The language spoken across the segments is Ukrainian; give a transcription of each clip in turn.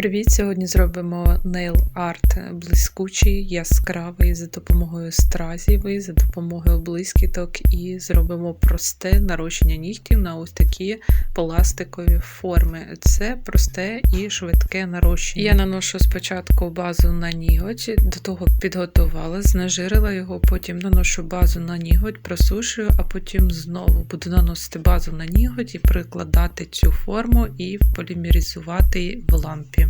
Привіт! Сьогодні зробимо нейл арт блискучий, яскравий за допомогою стразів, і за допомогою блискіток, і зробимо просте нарощення нігтів на ось такі пластикові форми. Це просте і швидке нарощення. Я наношу спочатку базу на ніготь, до того підготувала, знежирила його, потім наношу базу на ніготь, просушую, а потім знову буду наносити базу на ніготь і прикладати цю форму і полімеризувати в лампі.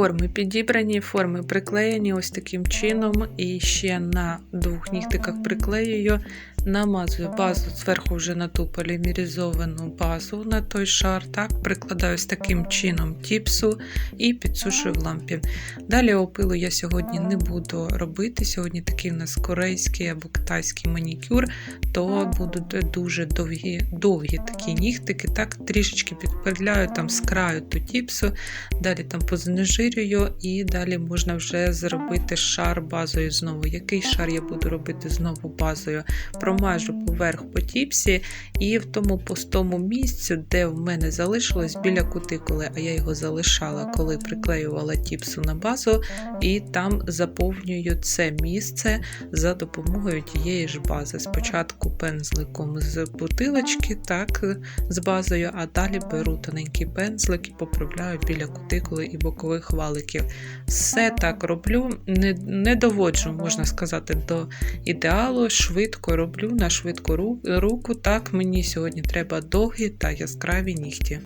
Форми підібрані, форми приклеєні ось таким чином. І ще на двох нігтиках приклеюю, намазую базу зверху вже на ту полімеризовану базу на той шар. Так, Прикладаю ось таким чином тіпсу і підсушую в лампі. Далі опилу я сьогодні не буду робити. Сьогодні такий у нас корейський або китайський манікюр, то будуть дуже довгі довгі такі нігтики. Так, Трішечки підпиляю там з краю ту тіпсу, далі там познижую розширюю, і далі можна вже зробити шар базою знову. Який шар я буду робити знову базою? Промажу поверх по тіпсі, і в тому пустому місцю, де в мене залишилось біля кутикули, а я його залишала, коли приклеювала тіпсу на базу, і там заповнюю це місце за допомогою тієї ж бази. Спочатку пензликом з бутилочки, так, з базою, а далі беру тоненький пензлик і поправляю біля кутикули і бокових хваликів. Все так роблю, не не доводжу, можна сказати, до ідеалу. Швидко роблю на швидку руку. Так, мені сьогодні треба довгі та яскраві нігті.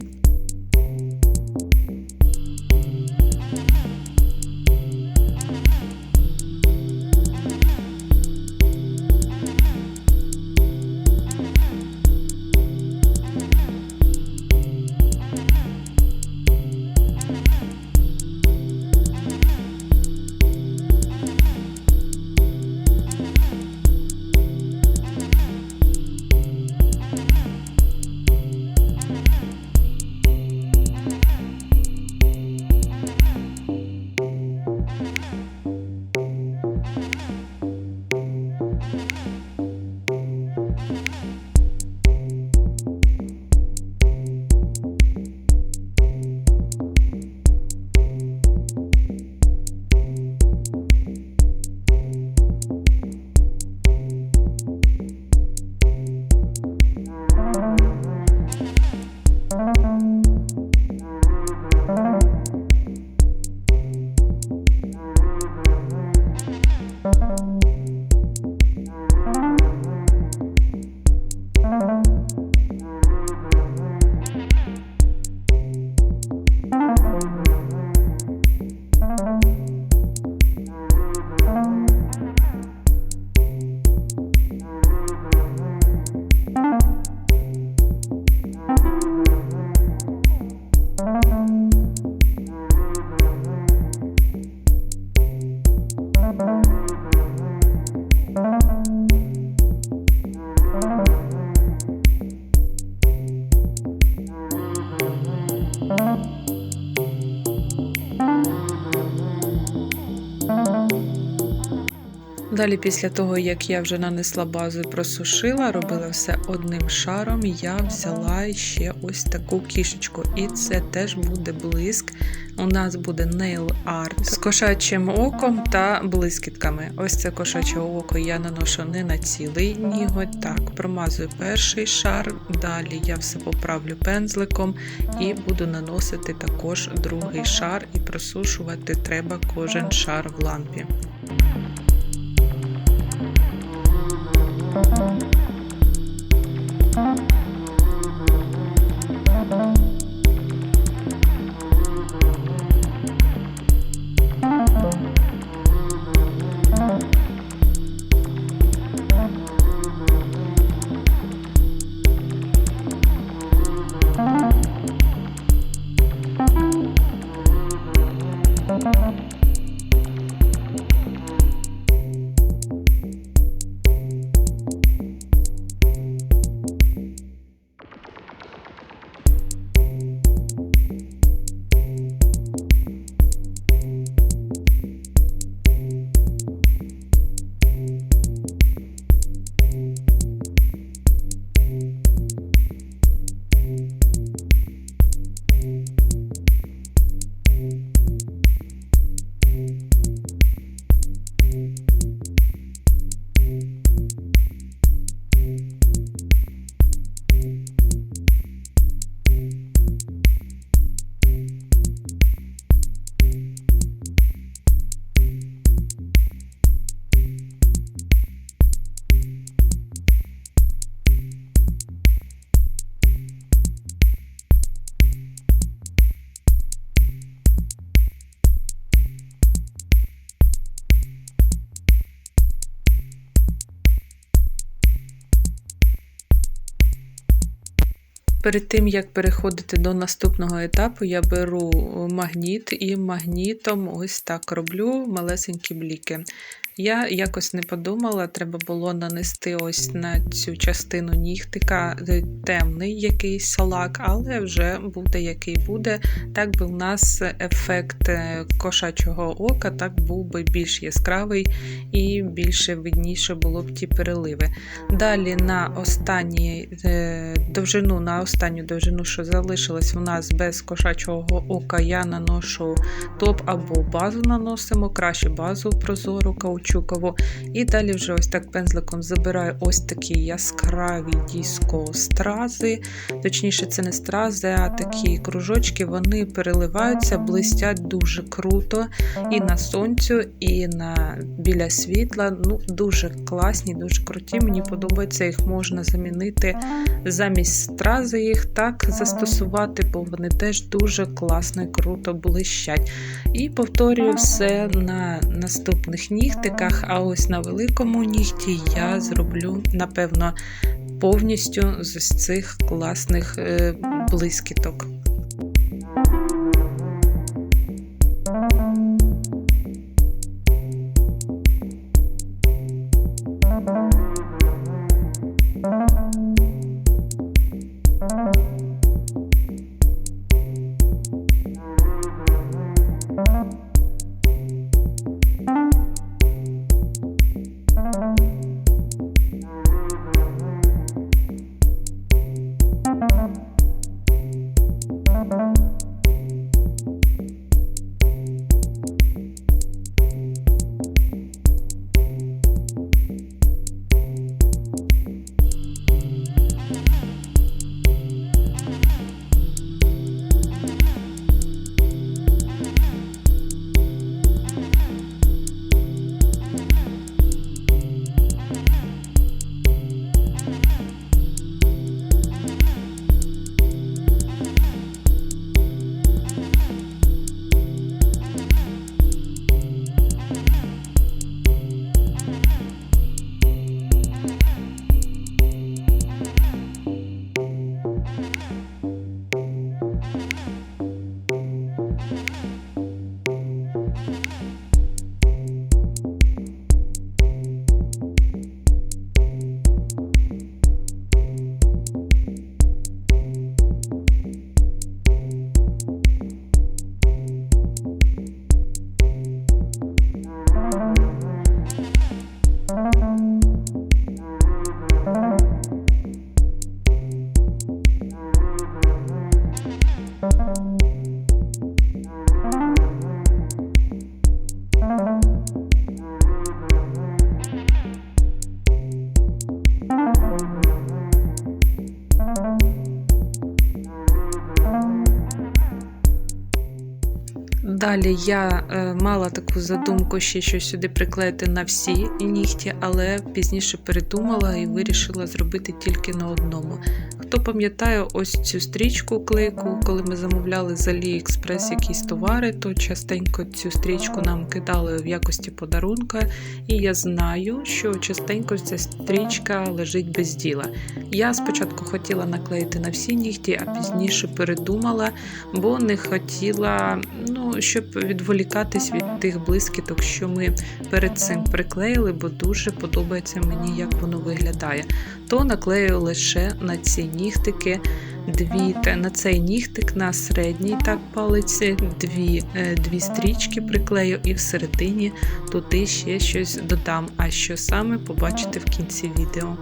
Далі, після того, як я вже нанесла базу і просушила, робила все одним шаром, я взяла ще ось таку кішечку. І це теж буде блиск. У нас буде Nail Art з кошачим оком та блискітками. Ось це кошаче око я наношу не на цілий ніготь. Так, промазую перший шар, далі я все поправлю пензликом і буду наносити також другий шар і просушувати треба кожен шар в лампі. Перед тим, як переходити до наступного етапу, я беру магніт і магнітом ось так роблю малесенькі бліки. Я якось не подумала, треба було нанести ось на цю частину нігтика е, темний якийсь лак, але вже буде який буде. Так би в нас ефект е, кошачого ока так був би більш яскравий і більше видніше було б ті переливи. Далі на останній е, довжину, на останню довжину, що залишилась у нас без кошачого ока, я наношу топ або базу наносимо, краще базу прозору каучу каучукову. І далі вже ось так пензликом забираю ось такі яскраві диско стрази. Точніше, це не стрази, а такі кружочки, вони переливаються, блистять дуже круто і на сонцю, і на біля світла. Ну, Дуже класні, дуже круті. Мені подобається, їх можна замінити замість стрази, їх так застосувати, бо вони теж дуже класно і круто блищать. І повторюю все на наступних нігтиках нігтиках, а ось на великому нігті я зроблю, напевно, повністю з цих класних е, блискіток. Thank you. Далі я е, мала таку задумку ще щось сюди приклеїти на всі нігті, але пізніше передумала і вирішила зробити тільки на одному. Хто пам'ятає ось цю стрічку клейку, коли ми замовляли з AliExpress якісь товари, то частенько цю стрічку нам кидали в якості подарунка, і я знаю, що частенько ця стрічка лежить без діла. Я спочатку хотіла наклеїти на всі нігті, а пізніше передумала, бо не хотіла, ну, щоб відволікатись від тих блискіток, що ми перед цим приклеїли, бо дуже подобається мені, як воно виглядає. То наклею лише на ці нігтики. Дві на цей нігтик на середній так палиці, дві е, дві стрічки приклею, і всередині туди ще щось додам. А що саме побачите в кінці відео.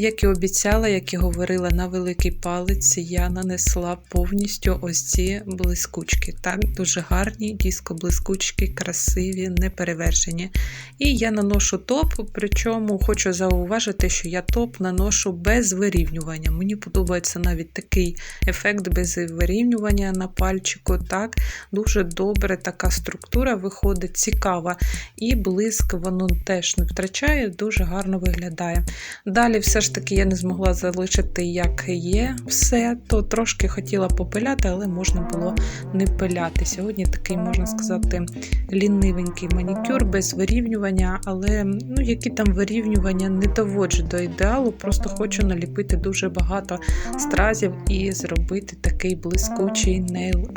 Як і обіцяла, як і говорила на великий палець, я нанесла повністю ось ці блискучки. Так, дуже гарні, диско-блискучки, красиві, неперевершені. І я наношу топ, причому хочу зауважити, що я топ наношу без вирівнювання. Мені подобається навіть такий ефект без вирівнювання на пальчику. Так, Дуже добре така структура виходить, цікава. І блиск воно теж не втрачає, дуже гарно виглядає. Далі все ж ж таки я не змогла залишити, як є все, то трошки хотіла попиляти, але можна було не пиляти. Сьогодні такий, можна сказати, лінивенький манікюр без вирівнювання, але ну, які там вирівнювання не доводжу до ідеалу, просто хочу наліпити дуже багато стразів і зробити такий блискучий нейл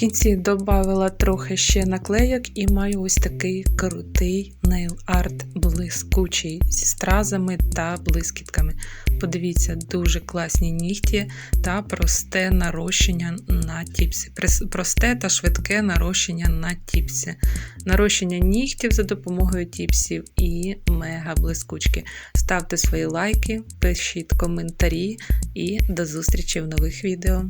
кінці додала трохи ще наклейок і маю ось такий крутий нейл арт блискучий зі стразами та блискітками. Подивіться, дуже класні нігті та просте нарощення на тіпсі. Просте та швидке нарощення на тіпсі. Нарощення нігтів за допомогою тіпсів і мега блискучки. Ставте свої лайки, пишіть коментарі і до зустрічі в нових відео.